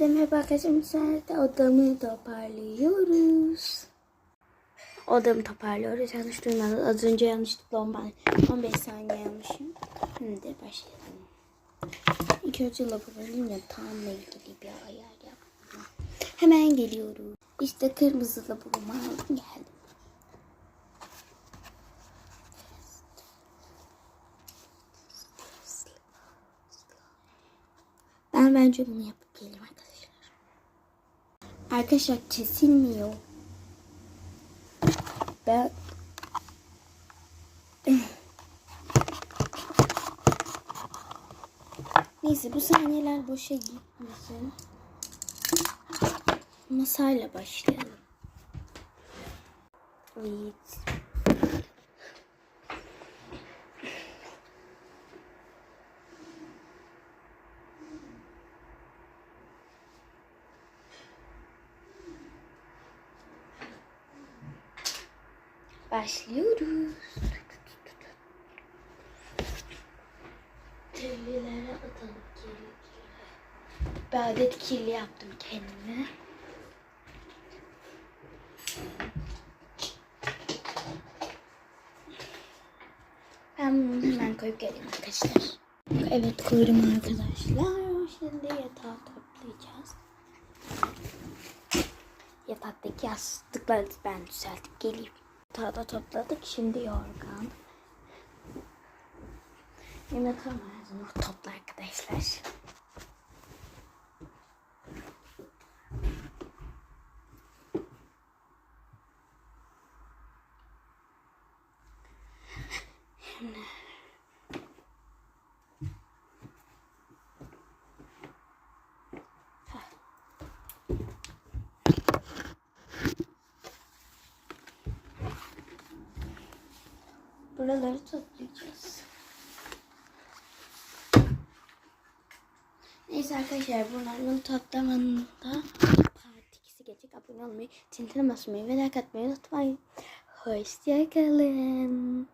Merhaba arkadaşlar, müsaade odamı toparlıyoruz. Odamı toparlıyoruz. Yanlış duymadınız. Az önce yanlışlıkla 15 15 saniye yanlışım. Şimdi başlayalım. İlk önce laboratuvarın yatağımla ilgili bir ayar yaptım. Hemen geliyoruz. İşte kırmızı aldım geldim. Ben bence bunu yapıp geleyim. Arkadaşlar kesilmiyor. Ben Neyse bu saniyeler boşa gitmesin. Masayla başlayalım. Evet. Başlıyoruz. Kirlilere atalım kirli. Bir adet kirli yaptım kendime. Ben bunu hemen koyup geleyim arkadaşlar. Evet koydum arkadaşlar. Şimdi yatağı toplayacağız. Yataktaki yastıkları ben düzeltip geleyim. Da topladık. Şimdi yorgan. Yemek ama topla arkadaşlar. Buraları toplayacağız. Neyse arkadaşlar bunların toplamında part 2'si gelecek. Abone olmayı, çintine basmayı ve like atmayı unutmayın. Hoşçakalın.